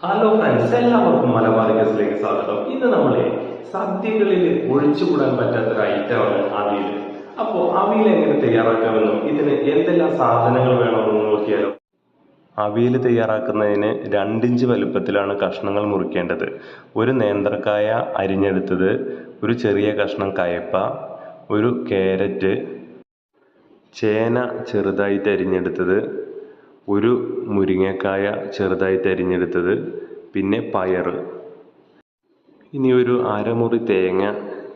Hello friends എല്ലാവർക്കും മലബാർ ഗസിലേക്ക് സ്വാഗതം. ഇന്ന് നമ്മളെ സദ്യകളിൽ ഒഴിച്ചുകൂടാൻ പറ്റാത്ത ഒരു ഐറ്റമാണ് അവിയൽ അപ്പോൾ അവിയൽ എങ്ങനെ തയ്യാറാക്കാമെന്നും ഇതിന് എന്തെല്ലാം സാധനങ്ങൾ വേണമെന്നും നോക്കിയാലോ. അവിയൽ തയ്യാറാക്കുന്നതിന് രണ്ടിഞ്ച് വലുപ്പത്തിലാണ് കഷ്ണങ്ങൾ മുറിക്കേണ്ടത്. ഒരു നേന്ത്രക്കായ അരിഞ്ഞെടുത്തത് ഒരു ചെറിയ കഷ്ണം കയപ്പ ഒരു ക്യാരറ്റ് ചേന ചെറുതായിട്ട് അരിഞ്ഞെടുത്തത് ഒരു മുരിങ്ങക്കായ ചെറുതായി അരിഞ്ഞെടുത്തത് പിന്നെ പയർ. ഇനി ഒരു അരമുറി തേങ്ങ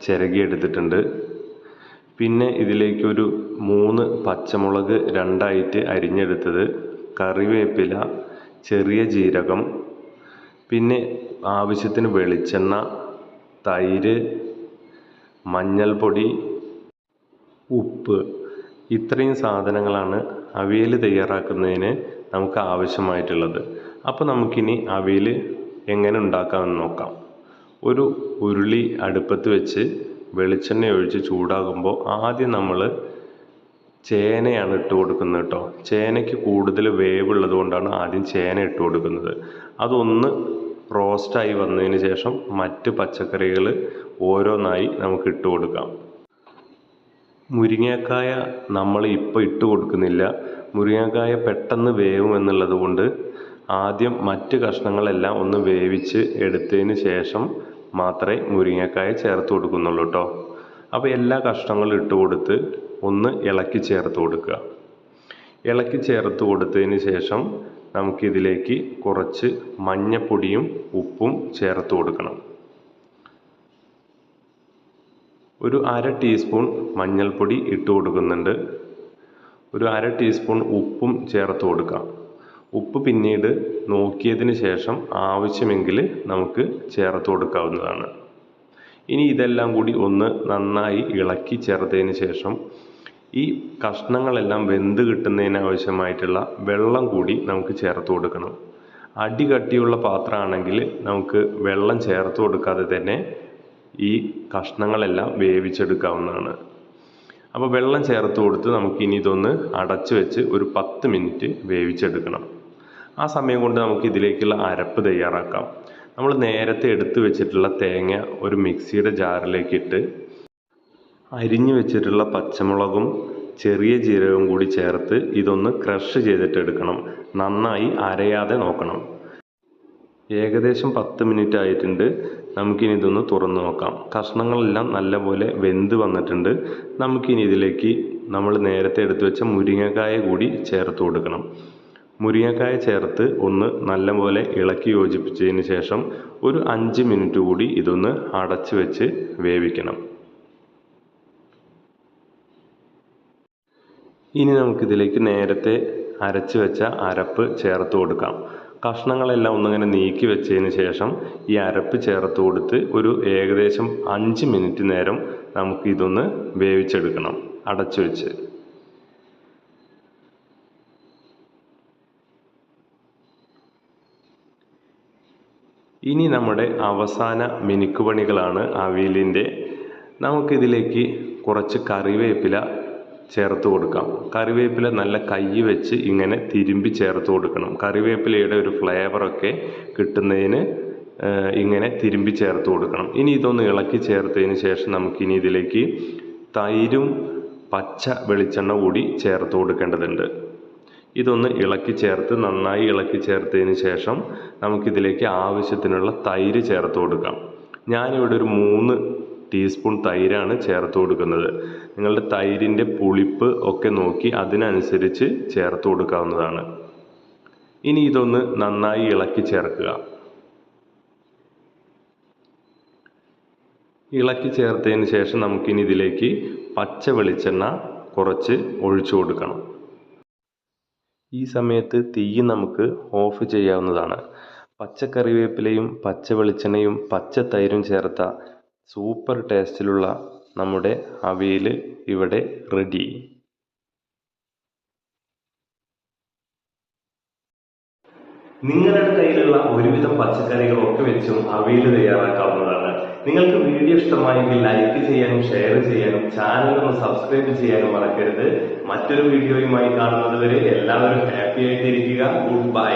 ചിരകിയെടുത്തിട്ടുണ്ട്. പിന്നെ ഇതിലേക്കൊരു മൂന്ന് പച്ചമുളക് രണ്ടായിട്ട് അരിഞ്ഞെടുത്തത് കറിവേപ്പില ചെറിയ ജീരകം പിന്നെ ആവശ്യത്തിന് വെളിച്ചെണ്ണ തൈര് മഞ്ഞൾപ്പൊടി ഉപ്പ്. ഇത്രയും സാധനങ്ങളാണ് അവിയൽ തയ്യാറാക്കുന്നതിന് നമുക്ക് ആവശ്യമായിട്ടുള്ളത്. അപ്പോൾ നമുക്കിനി അവിയൽ എങ്ങനെ ഉണ്ടാക്കാമെന്ന് നോക്കാം. ഒരു ഉരുളി അടുപ്പത്ത് വെച്ച് വെളിച്ചെണ്ണ ഒഴിച്ച് ചൂടാകുമ്പോൾ ആദ്യം നമ്മൾ ചേനയാണ് ഇട്ട് കൊടുക്കുന്നത് കേട്ടോ. ചേനയ്ക്ക് കൂടുതൽ വേവുള്ളത് കൊണ്ടാണ് ആദ്യം ചേന ഇട്ട് കൊടുക്കുന്നത്. അതൊന്ന് റോസ്റ്റായി വന്നതിന് ശേഷം മറ്റ് പച്ചക്കറികൾ ഓരോന്നായി നമുക്ക് ഇട്ട് കൊടുക്കാം. മുരിങ്ങക്കായ നമ്മൾ ഇപ്പോൾ ഇട്ട് കൊടുക്കുന്നില്ല. മുരിങ്ങക്കായ പെട്ടെന്ന് വേവും എന്നുള്ളത് കൊണ്ട് ആദ്യം മറ്റ് കഷ്ണങ്ങളെല്ലാം ഒന്ന് വേവിച്ച് എടുത്തതിന് ശേഷം മാത്രമേ മുരിങ്ങക്കായ ചേർത്ത് കൊടുക്കുന്നുള്ളൂ കേട്ടോ അപ്പോൾ എല്ലാ കഷ്ണങ്ങളും ഇട്ട് കൊടുത്ത് ഒന്ന് ഇളക്കി ചേർത്ത് കൊടുക്കുക. ഇളക്കി ചേർത്ത് കൊടുത്തതിന് ശേഷം നമുക്കിതിലേക്ക് കുറച്ച് മഞ്ഞപ്പൊടിയും ഉപ്പും ചേർത്ത് കൊടുക്കണം. ഒരു അര ടീസ്പൂൺ മഞ്ഞൾപ്പൊടി ഇട്ട് കൊടുക്കുന്നുണ്ട്. ഒരു അര ടീസ്പൂൺ ഉപ്പും ചേർത്ത് കൊടുക്കാം. ഉപ്പ് പിന്നീട് നോക്കിയതിന് ശേഷം ആവശ്യമെങ്കിൽ നമുക്ക് ചേർത്ത് കൊടുക്കാവുന്നതാണ്. ഇനി ഇതെല്ലാം കൂടി ഒന്ന് നന്നായി ഇളക്കി ചേർത്തതിന് ശേഷം ഈ കഷ്ണങ്ങളെല്ലാം വെന്ത് കിട്ടുന്നതിന് ആവശ്യമായിട്ടുള്ള വെള്ളം കൂടി നമുക്ക് ചേർത്ത് കൊടുക്കണം. അടി കട്ടിയുള്ള പാത്രമാണെങ്കിൽ നമുക്ക് വെള്ളം ചേർത്ത് കൊടുക്കാതെ തന്നെ ഈ കഷ്ണങ്ങളെല്ലാം വേവിച്ചെടുക്കാവുന്നതാണ്. അപ്പോൾ വെള്ളം ചേർത്ത് കൊടുത്ത് നമുക്കിനി ഇതൊന്ന് അടച്ച് വെച്ച് ഒരു പത്ത് മിനിറ്റ് വേവിച്ചെടുക്കണം. ആ സമയം കൊണ്ട് നമുക്ക് ഇതിലേക്കുള്ള അരപ്പ് തയ്യാറാക്കാം. നമ്മൾ നേരത്തെ എടുത്തു വെച്ചിട്ടുള്ള തേങ്ങ ഒരു മിക്സിയുടെ ജാറിലേക്ക് ഇട്ട് അരിഞ്ഞു വെച്ചിട്ടുള്ള പച്ചമുളകും ചെറിയ ജീരകവും കൂടി ചേർത്ത് ഇതൊന്ന് ക്രഷ് ചെയ്തിട്ട് എടുക്കണം. നന്നായി അരയാതെ നോക്കണം. ഏകദേശം പത്ത് മിനിറ്റ് ആയിട്ടുണ്ട്. നമുക്കിനി ഇതൊന്ന് തുറന്നു നോക്കാം. കഷ്ണങ്ങളെല്ലാം നല്ലപോലെ വെന്ത് വന്നിട്ടുണ്ട്. നമുക്കിനി ഇതിലേക്ക് നമ്മൾ നേരത്തെ എടുത്തു വെച്ച മുരിങ്ങക്കായ കൂടി ചേർത്ത് കൊടുക്കണം. മുരിങ്ങക്കായ ചേർത്ത് ഒന്ന് നല്ലപോലെ ഇളക്കി യോജിപ്പിച്ചതിന് ശേഷം ഒരു അഞ്ച് മിനിറ്റ് കൂടി ഇതൊന്ന് അടച്ച് വെച്ച് വേവിക്കണം. ഇനി നമുക്കിതിലേക്ക് നേരത്തെ അരച്ച് വെച്ച അരപ്പ് ചേർത്ത് കൊടുക്കാം. കഷ്ണങ്ങളെല്ലാം ഒന്നിങ്ങനെ നീക്കി വെച്ചതിന് ശേഷം ഈ അരപ്പ് ചേർത്ത് കൊടുത്ത് ഒരു ഏകദേശം അഞ്ച് മിനിറ്റ് നേരം നമുക്ക് ഇതൊന്ന് വേവിച്ചെടുക്കണം അടച്ചു വെച്ച് ഇനി നമ്മുടെ അവസാന മിനുക്കുപണികളാണ് അവിയലിന്റെ. നമുക്കിതിലേക്ക് കുറച്ച് കറിവേപ്പില ചേർത്ത് കൊടുക്കാം. കറിവേപ്പില നല്ല കൈ വെച്ച് ഇങ്ങനെ തിരുമ്പി ചേർത്ത് കൊടുക്കണം. കറിവേപ്പിലയുടെ ഒരു ഫ്ലേവറൊക്കെ കിട്ടുന്നതിന് ഇങ്ങനെ തിരുമ്പി ചേർത്ത് കൊടുക്കണം. ഇനി ഇതൊന്ന് ഇളക്കി ചേർത്തതിന് ശേഷം നമുക്കിനി ഇതിലേക്ക് തൈരും പച്ച വെളിച്ചെണ്ണ കൂടി ചേർത്ത് കൊടുക്കേണ്ടതുണ്ട്. ഇതൊന്ന് ഇളക്കി ചേർത്ത് നന്നായി ഇളക്കി ചേർത്തതിന് ശേഷം നമുക്കിതിലേക്ക് ആവശ്യത്തിനുള്ള തൈര് ചേർത്ത് കൊടുക്കാം. ഞാനിവിടെ ഒരു മൂന്ന് ടീസ്പൂൺ തൈരാണ് ചേർത്ത് കൊടുക്കുന്നത്. നിങ്ങളുടെ തൈരിന്റെ പുളിപ്പ് ഒക്കെ നോക്കി അതിനനുസരിച്ച് ചേർത്ത് കൊടുക്കാവുന്നതാണ്. ഇനി ഇതൊന്ന് നന്നായി ഇളക്കി ചേർക്കുക. ഇളക്കി ചേർത്തതിന് ശേഷം നമുക്കിനി ഇതിലേക്ക് പച്ച വെളിച്ചെണ്ണ കുറച്ച് ഒഴിച്ചു കൊടുക്കണം. ഈ സമയത്ത് തീ നമുക്ക് ഓഫ് ചെയ്യാവുന്നതാണ്. പച്ചക്കറിവേപ്പിലയും പച്ച വെളിച്ചെണ്ണയും പച്ച തൈരും ചേർത്ത സൂപ്പർ ടേസ്റ്റിലുള്ള നമ്മുടെ അവിയൽ ഇവിടെ റെഡി നിങ്ങളുടെ കയ്യിലുള്ള ഒരുവിധം പച്ചക്കറികളൊക്കെ വെച്ചും അവിയൽ തയ്യാറാക്കാവുന്നതാണ്. നിങ്ങൾക്ക് വീഡിയോ ഇഷ്ടമായെങ്കിൽ ലൈക്ക് ചെയ്യാനും ഷെയർ ചെയ്യാനും ചാനൽ ഒന്ന് സബ്സ്ക്രൈബ് ചെയ്യാനും മറക്കരുത്. മറ്റൊരു വീഡിയോയുമായി കാണുന്നത് വരെ എല്ലാവരും ഹാപ്പി ആയിട്ടിരിക്കുക. Good bye